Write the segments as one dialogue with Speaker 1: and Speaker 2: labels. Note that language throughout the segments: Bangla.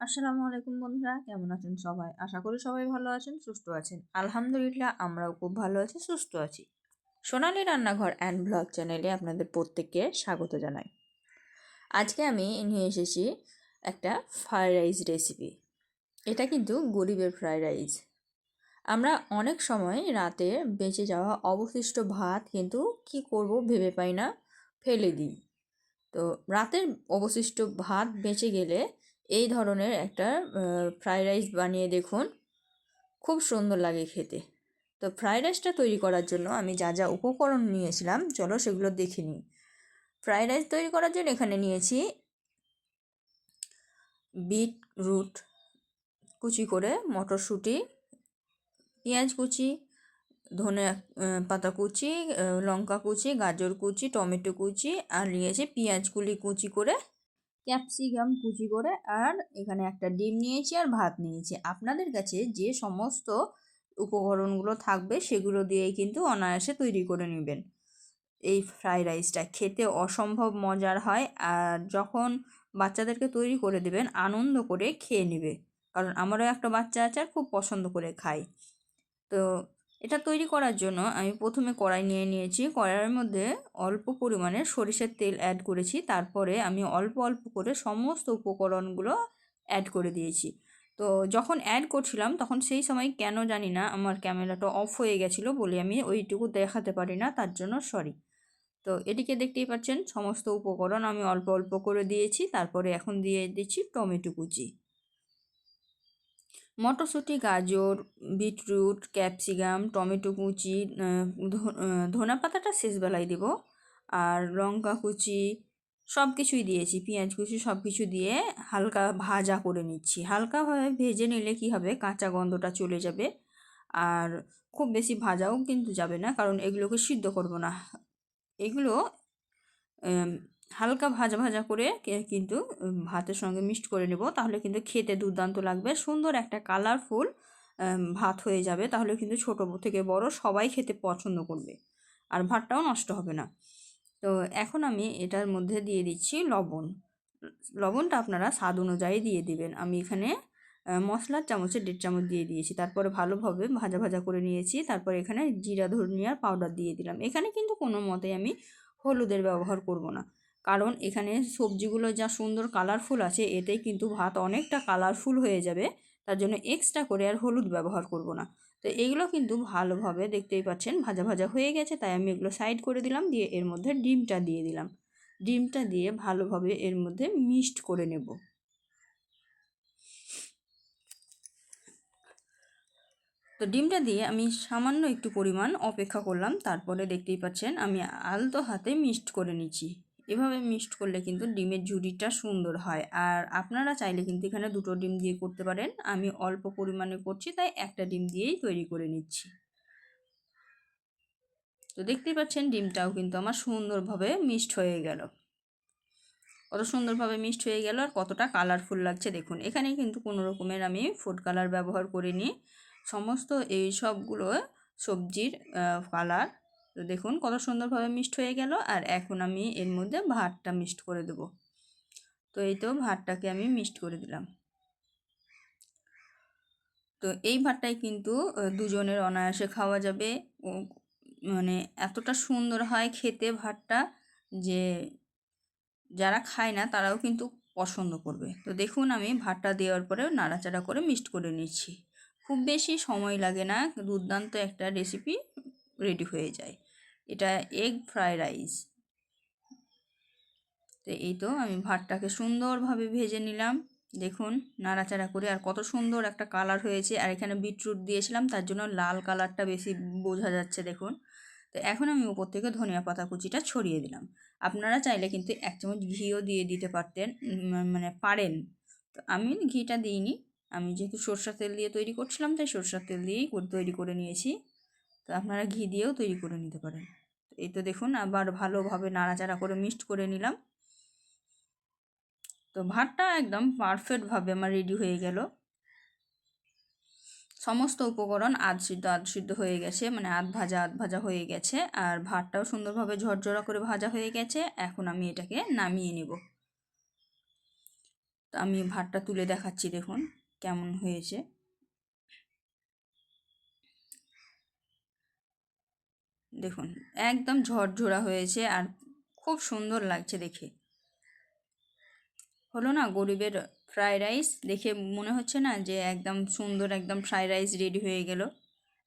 Speaker 1: আসসালামু আলাইকুম বন্ধুরা, কেমন আছেন সবাই? আশা করি সবাই ভালো আছেন, সুস্থ আছেন। আলহামদুলিল্লাহ, আমরাও খুব ভালো আছি, সুস্থ আছি। সোনালি রান্নাঘর অ্যান্ড ব্লগ চ্যানেলে আপনাদের প্রত্যেককে স্বাগত জানাই। আজকে আমি নিয়ে এসেছি একটা ফ্রাইড রাইস রেসিপি। এটা কিন্তু গরিবের ফ্রাইড রাইস। আমরা অনেক সময় রাতে বেঁচে যাওয়া অবশিষ্ট ভাত কিন্তু কি করব ভেবে পাই না, ফেলে দিই। তো রাতের অবশিষ্ট ভাত বেঁচে গেলে এই ধরনের একটা ফ্রাইড রাইস বানিয়ে দেখুন। খুব সুন্দর লাগে খেতে। তো ফ্রাইড রাইসটা তৈরি করার জন্য আমি যা যা উপকরণ নিয়েছিলাম, চলো সেগুলো দেখে নিই। ফ্রাইড রাইস তৈরি করার জন্য এখানে নিয়েছি বিট রুট কুচি করে মটরশুঁটি, পেঁয়াজ কুচি, ধনে পাতা কুচি লঙ্কা কুচি, গাজর কুচি, টমেটো কুচি, আর নিয়েছি পেঁয়াজগুলি কুচি করে ক্যাপসিকাম কুচি করে আর এখানে একটা ডিম নিয়েছি আর ভাত নিয়েছি। আপনাদের কাছে যে সমস্ত উপকরণগুলো থাকবে সেগুলো দিয়েই কিন্তু অনায়াসে তৈরি করে নেবেন। এই ফ্রাইড রাইসটা খেতে অসম্ভব মজার হয় আর যখন বাচ্চাদেরকে তৈরি করে দেবেন আনন্দ করে খেয়ে নেবে। কারণ আমারও একটা বাচ্চা আছে আর খুব পছন্দ করে খায় তো এটা তৈরি করার জন্য আমি প্রথমে কড়াই নিয়ে নিয়েছি। কড়াইয়ের মধ্যে অল্প পরিমাণে সরিষার তেল অ্যাড করেছি। তারপরে আমি অল্প অল্প করে সমস্ত উপকরণগুলো অ্যাড করে দিয়েছি। তো যখন অ্যাড করছিলাম, তখন সেই সময় কেন জানি না আমার ক্যামেরাটা অফ হয়ে গেছিল বলে আমি ওইটুকু দেখাতে পারি না, তার জন্য সরি তো এটিকে দেখতেই পাচ্ছেন, সমস্ত উপকরণ আমি অল্প অল্প করে দিয়েছি। তারপরে এখন দিয়ে দিচ্ছি টমেটো কুচি। মটরশুঁটি, গাজর, বিটরুট, ক্যাপসিকাম, টমেটো কুচি ধনা পাতাটা শেষবেলায় দেব। আর লঙ্কা কুচি সব কিছুই দিয়েছি, পেঁয়াজ কুচি সব কিছু দিয়ে হালকা ভাজা করে নিচ্ছি। হালকাভাবে ভেজে নিলে কি হবে, কাঁচা গন্ধটা চলে যাবে। আর খুব বেশি ভাজাও কিন্তু যাবে না, কারণ এগুলোকে সিদ্ধ করব না। এগুলো হালকা ভাজা ভাজা করে কিন্তু ভাতের সঙ্গে মিক্সড করে নেব। তাহলে কিন্তু খেতে দুর্দান্ত লাগবে। সুন্দর একটা কালারফুল ভাত হয়ে যাবে। তাহলে কিন্তু ছোটো থেকে বড় সবাই খেতে পছন্দ করবে। আর ভাতটাও নষ্ট হবে না। তো এখন আমি এটার মধ্যে দিয়ে দিচ্ছি লবণ। লবণটা আপনারা স্বাদ অনুযায়ী দিয়ে দিবেন। আমি এখানে মশলার চামচে দেড় চামচ দিয়ে দিয়েছি। তারপরে ভালোভাবে ভাজা ভাজা করে নিয়েছি। তারপর এখানে জিরা ধনিয়ার পাউডার দিয়ে দিলাম। এখানে কিন্তু কোনো মতে আমি হলুদের ব্যবহার করব না। কারণ এখানে সবজিগুলো যা সুন্দর কালারফুল আছে, এতে কিন্তু ভাত অনেকটা কালারফুল হয়ে যাবে। তার জন্য এক্সট্রা করে আর হলুদ ব্যবহার করব না। তো এইগুলো কিন্তু ভালোভাবে দেখতেই পাচ্ছেন, ভাজা ভাজা হয়ে গেছে, তাই আমি এগুলো সাইড করে দিলাম, দিয়ে এর মধ্যে ডিমটা দিয়ে দিলাম। ডিমটা দিয়ে ভালোভাবে এর মধ্যে মিক্সড করে নেব। তো ডিমটা দিয়ে আমি সামান্য একটু পরিমাণ অপেক্ষা করলাম, তারপরে দেখতেই পাচ্ছেন আমি আলতো হাতে মিক্সড করে নিচ্ছি। এভাবে মিক্সড করলে কিন্তু ডিমের ঝুড়িটা সুন্দর হয়। আর আপনারা চাইলে কিন্তু এখানে দুটো ডিম দিয়ে করতে পারেন। আমি অল্প পরিমাণে করছি, তাই একটা ডিম দিয়েই তৈরি করে নিচ্ছি। তো দেখতেই পাচ্ছেন, ডিমটাও কিন্তু আমার সুন্দরভাবে মিক্সড হয়ে গেল। কত সুন্দরভাবে মিক্সড হয়ে গেল আর কতটা কালারফুল লাগছে দেখুন। এখানে কিন্তু কোনো রকমের আমি ফুড কালার ব্যবহার করিনি। সমস্ত এই সবগুলো সবজির কালার তো দেখুন কত সুন্দরভাবে মিক্সড হয়ে গেল আর এখন আমি এর মধ্যে ভাতটা মিক্সড করে দেব। তো এই তো ভাতটাকে আমি মিক্সড করে দিলাম। তো এই ভাতটাই কিন্তু দুজনের অনায়াসে খাওয়া যাবে। মানে এতটা সুন্দর হয় খেতে ভাতটা যে যারা খায় না তারাও কিন্তু পছন্দ করবে। তো দেখুন আমি ভাতটা দেওয়ার পরে নাড়াচাড়া করে মিক্সড করে নিচ্ছি। খুব বেশি সময় লাগে না, দুর্দান্ত একটা রেসিপি রেডি হয়ে যায়। এটা এগ ফ্রাইড রাইস তো এই তো আমি ভাতটাকে সুন্দরভাবে ভেজে নিলাম। দেখুন, নাড়াচাড়া করে আর কত সুন্দর একটা কালার হয়েছে। আর এখানে বিটরুট দিয়েছিলাম, তার জন্য লাল কালারটা বেশি বোঝা যাচ্ছে, দেখুন। তো এখন আমি উপর থেকে ধনিয়া পাতা কুচিটা ছড়িয়ে দিলাম। আপনারা চাইলে কিন্তু এক চামচ ঘিও দিয়ে দিতে পারতেন মানে পারেন। তো আমি ঘিটা দিইনি। আমি যেহেতু সরষার তেল দিয়ে তৈরি করছিলাম, তাই সরষার তেল দিয়েই তৈরি করে নিয়েছি। তো আপনারা ঘি দিয়েও তৈরি করে নিতে পারেন। এই তো দেখুন, আবার ভালোভাবে নাড়াচাড়া করে মিক্সড করে নিলাম। তো ভাতটা একদম পারফেক্টভাবে আমার রেডি হয়ে গেল। সমস্ত উপকরণ আধ সিদ্ধ আধ সিদ্ধ হয়ে গেছে মানে আধ ভাজা আধ ভাজা হয়ে গেছে। আর ভাতটাও সুন্দরভাবে ঝরঝরা করে ভাজা হয়ে গেছে। এখন আমি এটাকে নামিয়ে নেব। তো আমি ভাতটা তুলে দেখাচ্ছি, দেখুন কেমন হয়েছে। দেখুন, একদম ঝরঝরা হয়েছে আর খুব সুন্দর লাগছে দেখে। হলো না গরিবের ফ্রায়েড রাইস? দেখে মনে হচ্ছে না যে একদম সুন্দর একদম ফ্রায়েড রাইস রেডি হয়ে গেল।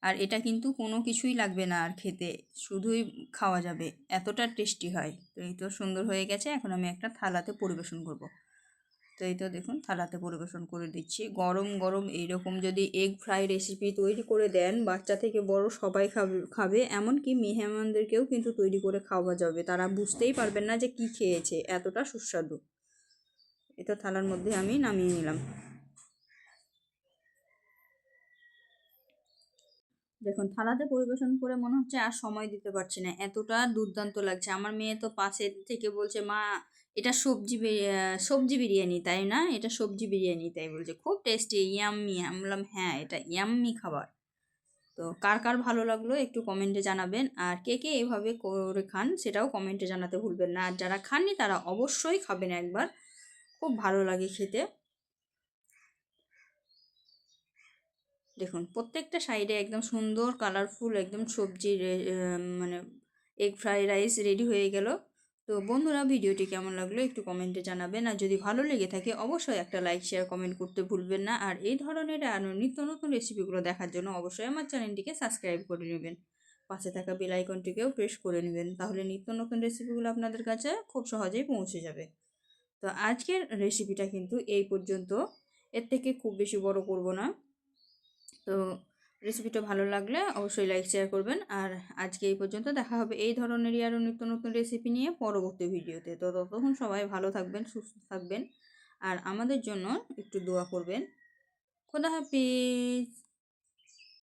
Speaker 1: আর এটা কিন্তু কোনো কিছুই লাগবে না আর খেতে, শুধুই খাওয়া যাবে। এতটা টেস্টি হয়। তো এই তো সুন্দর হয়ে গেছে, এখন আমি একটা থালাতে পরিবেশন করব। তো এই তো দেখুন থালাতে পরিবেশন করে দিচ্ছি। গরম গরম এইরকম যদি এগ ফ্রাই রেসিপি তৈরি করে দেন, বাচ্চা থেকে বড় সবাই খাবে খাবে। এমনকি মেহমানদেরকেও কিন্তু তৈরি করে খাওয়া যাবে। তারা বুঝতেই পারবেন না যে কি খেয়েছে, এতটা সুস্বাদু। এটা থালার মধ্যে আমি নামিয়ে নিলাম। দেখুন, থালাতে পরিবেশন করে মনে হচ্ছে আর সময় দিতে পারছি না। এতটা দুর্দান্ত লাগছে। আমার মেয়ে তো পাশে থেকে বলছে, মা এটা সবজি সবজি বিরিয়ানি, তাই না? এটা সবজি বিরিয়ানি, তাই বলছে। খুব টেস্টি ইয়াম্মি আমি বললাম হ্যাঁ এটা ইয়াম্মি খাবার। তো কার কার ভালো লাগল একটু কমেন্টে জানাবেন। আর কে কে এভাবে করে খান সেটাও কমেন্টে জানাতে ভুলবেন না। আর যারা খাননি তারা অবশ্যই খাবেন একবার। খুব ভালো লাগে খেতে। দেখুন, প্রত্যেকটা সাইডে একদম সুন্দর কালারফুল একদম সবজি মানে এগ ফ্রাই রাইস রেডি হয়ে গেল। তো বন্ধুরা, ভিডিওটি কেমন লাগল একটু কমেন্টে জানাবেন। আর যদি ভালো লেগে থাকে, অবশ্যই একটা লাইক শেয়ার কমেন্ট করতে ভুলবেন না। আর এই ধরনের আরও নিত্য নতুন রেসিপিগুলো দেখার জন্য অবশ্যই আমার চ্যানেলটিকে সাবস্ক্রাইব করে নেবেন। পাশে থাকা বেল আইকনটিকেও প্রেস করে নেবেন, তাহলে নিত্য নতুন রেসিপিগুলো আপনাদের কাছে খুব সহজেই পৌঁছে যাবে। তো আজকের রেসিপিটা কিন্তু এই পর্যন্ত। এর থেকে খুব বেশি বড় করব না। তো রেসিপিটা ভালো লাগলে অবশ্যই লাইক শেয়ার করবেন। আর আজকে এই পর্যন্ত দেখা হবে এই ধরনেরই আরও নিত্য নতুন রেসিপি নিয়ে পরবর্তী ভিডিওতে। তো ততক্ষণ সবাই ভালো থাকবেন, সুস্থ থাকবেন। আর আমাদের জন্য একটু দোয়া করবেন। খোদা হাফিজ!